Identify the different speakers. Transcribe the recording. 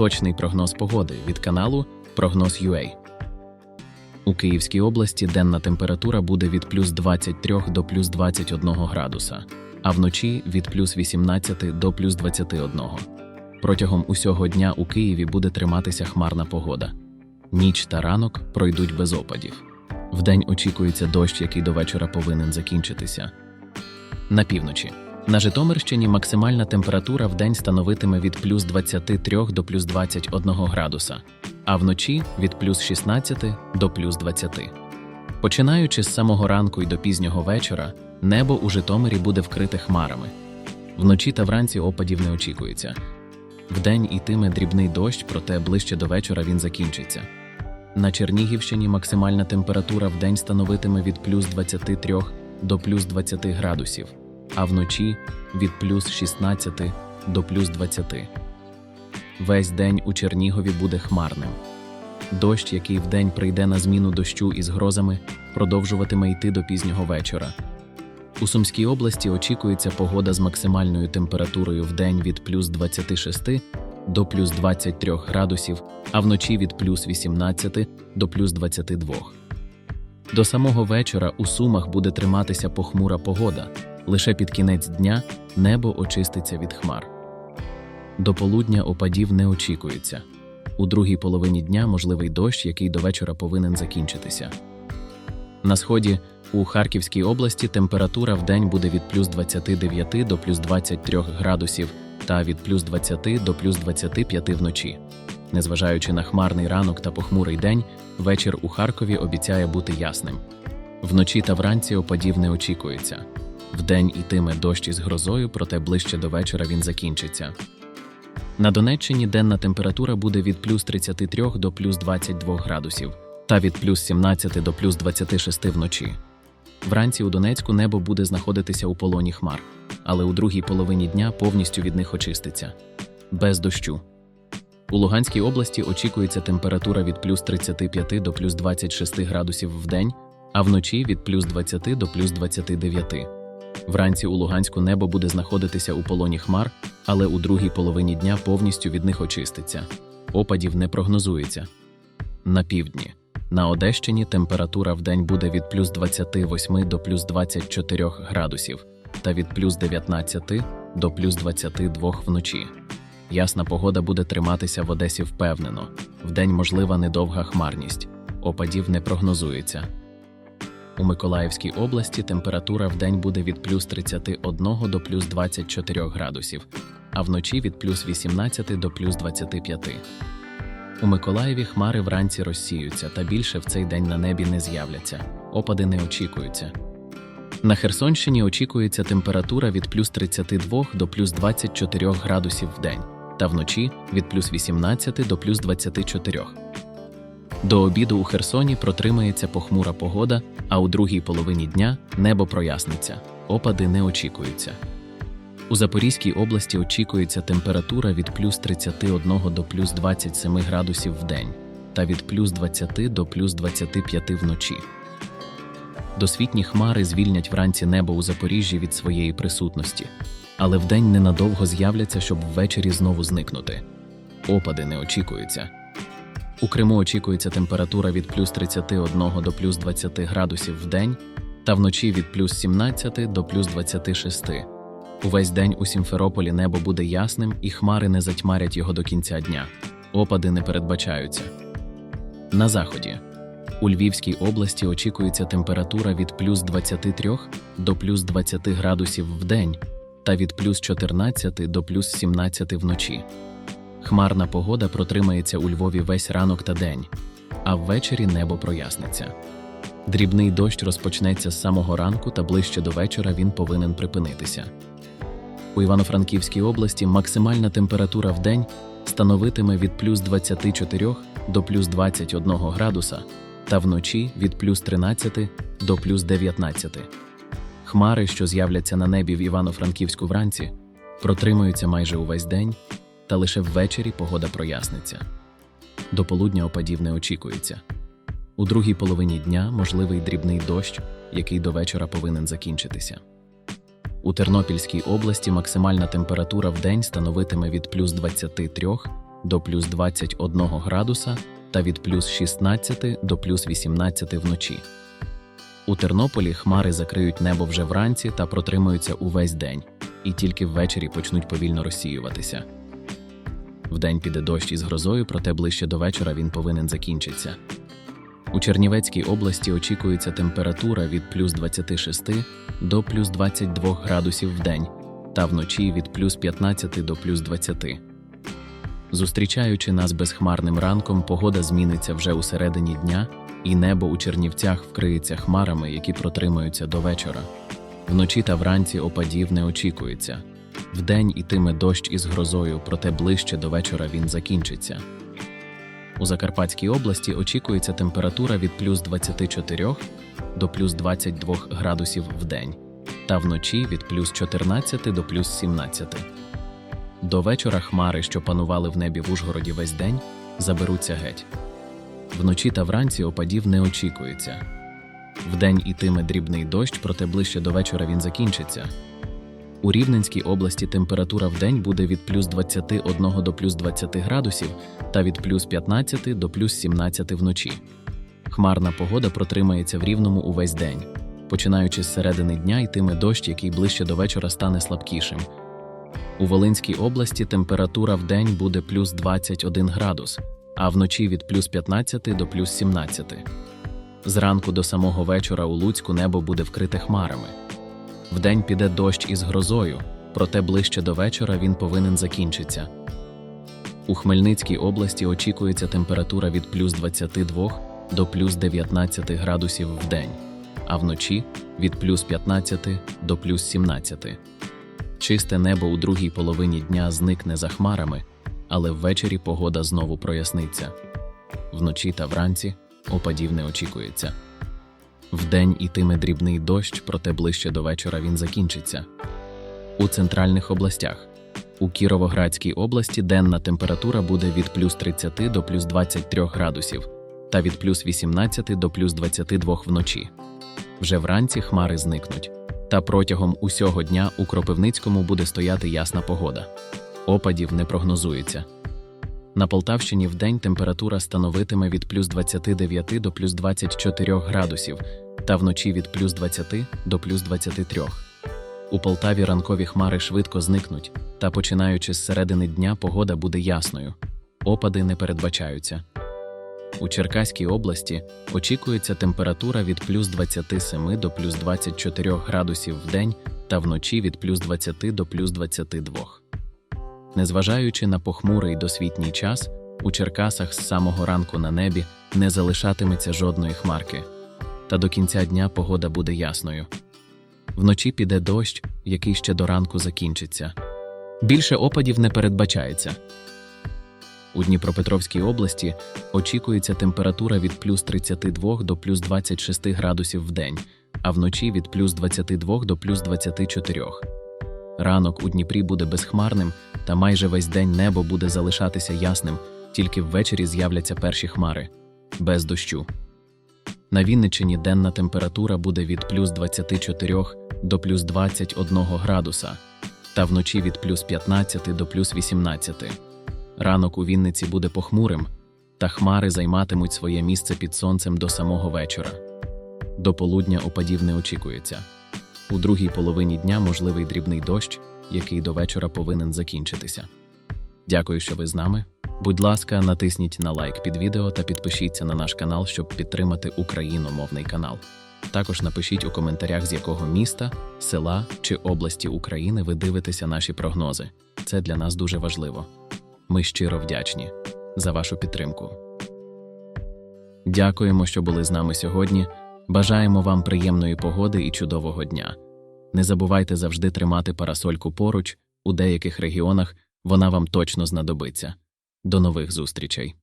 Speaker 1: Точний прогноз погоди від каналу Прогноз UA. У Київській області денна температура буде від плюс 23 до плюс 21 градуса, а вночі від плюс 18 до плюс 21. Протягом усього дня у Києві буде триматися хмарна погода. Ніч та ранок пройдуть без опадів. Вдень очікується дощ, який до вечора повинен закінчитися. На півночі. На Житомирщині максимальна температура в день становитиме від плюс 23 до плюс 21 градуса, а вночі від плюс 16 до плюс 20. Починаючи з самого ранку і до пізнього вечора, небо у Житомирі буде вкрите хмарами. Вночі та вранці опадів не очікується. Вдень йтиме дрібний дощ, проте ближче до вечора він закінчиться. На Чернігівщині максимальна температура в день становитиме від плюс 23 до плюс 20 градусів, а вночі від плюс 16 до плюс 20. Весь день у Чернігові буде хмарним. Дощ, який вдень прийде на зміну дощу із грозами, продовжуватиме йти до пізнього вечора. У Сумській області очікується погода з максимальною температурою в день від плюс 26 до плюс 23 градусів, а вночі від плюс 18 до плюс 22. До самого вечора у Сумах буде триматися похмура погода. Лише під кінець дня небо очиститься від хмар. До полудня опадів не очікується. У другій половині дня можливий дощ, який до вечора повинен закінчитися. На сході у Харківській області температура в день буде від плюс 29 до плюс 23 градусів та від плюс 20 до плюс 25 вночі. Незважаючи на хмарний ранок та похмурий день, вечір у Харкові обіцяє бути ясним. Вночі та вранці опадів не очікується. Вдень ітиме дощ із грозою, проте ближче до вечора він закінчиться. На Донеччині денна температура буде від плюс 33 до плюс 22 градусів та від плюс 17 до плюс 26 вночі. Вранці у Донецьку небо буде знаходитися у полоні хмар, але у другій половині дня повністю від них очиститься. Без дощу. У Луганській області очікується температура від плюс 35 до плюс 26 градусів в день, а вночі від плюс 20 до плюс 29. Вранці у Луганську небо буде знаходитися у полоні хмар, але у другій половині дня повністю від них очиститься. Опадів не прогнозується. На півдні. На Одещині температура в день буде від плюс 28 до плюс 24 градусів та від плюс 19 до плюс 22 вночі. Ясна погода буде триматися в Одесі впевнено. Вдень можлива недовга хмарність. Опадів не прогнозується. У Миколаївській області температура в день буде від плюс 31 до плюс 24 градусів, а вночі від плюс 18 до плюс 25. У Миколаєві хмари вранці розсіються та більше в цей день на небі не з'являться. Опади не очікуються. На Херсонщині очікується температура від плюс 32 до плюс 24 градусів в день, та вночі від плюс 18 до плюс 24. До обіду у Херсоні протримається похмура погода, а у другій половині дня небо проясниться, опади не очікуються. У Запорізькій області очікується температура від плюс 31 до плюс 27 градусів в день та від плюс 20 до плюс 25 вночі. Досвітні хмари звільнять вранці небо у Запоріжжі від своєї присутності, але вдень ненадовго з'являться, щоб ввечері знову зникнути. Опади не очікуються. У Криму очікується температура від плюс 31 до плюс 20 градусів в день та вночі від плюс 17 до плюс 26. Увесь день у Сімферополі небо буде ясним і хмари не затьмарять його до кінця дня. Опади не передбачаються. На заході. У Львівській області очікується температура від плюс 23 до плюс 20 градусів в день та від плюс 14 до плюс 17 вночі. Хмарна погода протримається у Львові весь ранок та день, а ввечері небо проясниться. Дрібний дощ розпочнеться з самого ранку та ближче до вечора він повинен припинитися. У Івано-Франківській області максимальна температура в день становитиме від плюс 24 до плюс 21 градуса та вночі від плюс 13 до плюс 19. Хмари, що з'являться на небі в Івано-Франківську вранці, протримуються майже увесь день, та лише ввечері погода проясниться. До полудня опадів не очікується. У другій половині дня можливий дрібний дощ, який до вечора повинен закінчитися. У Тернопільській області максимальна температура в день становитиме від плюс 23 до плюс 21 градуса та від плюс 16 до плюс 18 вночі. У Тернополі хмари закриють небо вже вранці та протримаються увесь день, і тільки ввечері почнуть повільно розсіюватися. Вдень піде дощ із грозою, проте ближче до вечора він повинен закінчитися. У Чернівецькій області очікується температура від плюс 26 до плюс 22 градусів в день та вночі від плюс 15 до плюс 20. Зустрічаючи нас безхмарним ранком, погода зміниться вже у середині дня, і небо у Чернівцях вкриється хмарами, які протримаються до вечора. Вночі та вранці опадів не очікується. Вдень ітиме дощ із грозою, проте ближче до вечора він закінчиться. У Закарпатській області очікується температура від плюс 24 до плюс 22 градусів в день, та вночі від плюс 14 до плюс 17. До вечора хмари, що панували в небі в Ужгороді весь день, заберуться геть. Вночі та вранці опадів не очікується. Вдень ітиме дрібний дощ, проте ближче до вечора він закінчиться. У Рівненській області температура в день буде від плюс 21 до плюс 20 градусів та від плюс 15 до плюс 17 вночі. Хмарна погода протримається в рівному увесь день. Починаючи з середини дня йтиме дощ, який ближче до вечора стане слабкішим. У Волинській області температура в день буде плюс 21 градус, а вночі від плюс 15 до плюс 17. Зранку до самого вечора у Луцьку небо буде вкрите хмарами. Вдень піде дощ із грозою, проте ближче до вечора він повинен закінчитися. У Хмельницькій області очікується температура від плюс 22 до плюс 19 градусів в день, а вночі від плюс 15 до плюс 17. Чисте небо у другій половині дня зникне за хмарами, але ввечері погода знову проясниться. Вночі та вранці опадів не очікується. Вдень ітиме дрібний дощ, проте ближче до вечора він закінчиться. У центральних областях. У Кіровоградській області денна температура буде від плюс 30 до плюс 23 градусів та від плюс 18 до плюс 22 вночі. Вже вранці хмари зникнуть, та протягом усього дня у Кропивницькому буде стояти ясна погода. Опадів не прогнозується. На Полтавщині вдень температура становитиме від плюс 29 до плюс 24 градусів, та вночі від плюс 20 до плюс 23. У Полтаві ранкові хмари швидко зникнуть, та починаючи з середини дня погода буде ясною. Опади не передбачаються. У Черкаській області очікується температура від плюс 27 до плюс 24 градусів в день та вночі від плюс 20 до плюс 22. Незважаючи на похмурий досвітній час, у Черкасах з самого ранку на небі не залишатиметься жодної хмарки, та до кінця дня погода буде ясною. Вночі піде дощ, який ще до ранку закінчиться. Більше опадів не передбачається. У Дніпропетровській області очікується температура від плюс 32 до плюс 26 градусів в день, а вночі від плюс 22 до плюс 24. Ранок у Дніпрі буде безхмарним, та майже весь день небо буде залишатися ясним, тільки ввечері з'являться перші хмари без дощу. На Вінниччині денна температура буде від плюс 24 до плюс 21 градуса, та вночі від плюс 15 до плюс 18. Ранок у Вінниці буде похмурим, та хмари займатимуть своє місце під сонцем до самого вечора. До полудня опадів не очікується. У другій половині дня можливий дрібний дощ, який до вечора повинен закінчитися. Дякую, що ви з нами. Будь ласка, натисніть на лайк під відео та підпишіться на наш канал, щоб підтримати україномовний канал. Також напишіть у коментарях, з якого міста, села чи області України ви дивитеся наші прогнози. Це для нас дуже важливо. Ми щиро вдячні за вашу підтримку. Дякуємо, що були з нами сьогодні. Бажаємо вам приємної погоди і чудового дня. Не забувайте завжди тримати парасольку поруч, у деяких регіонах вона вам точно знадобиться. До нових зустрічей!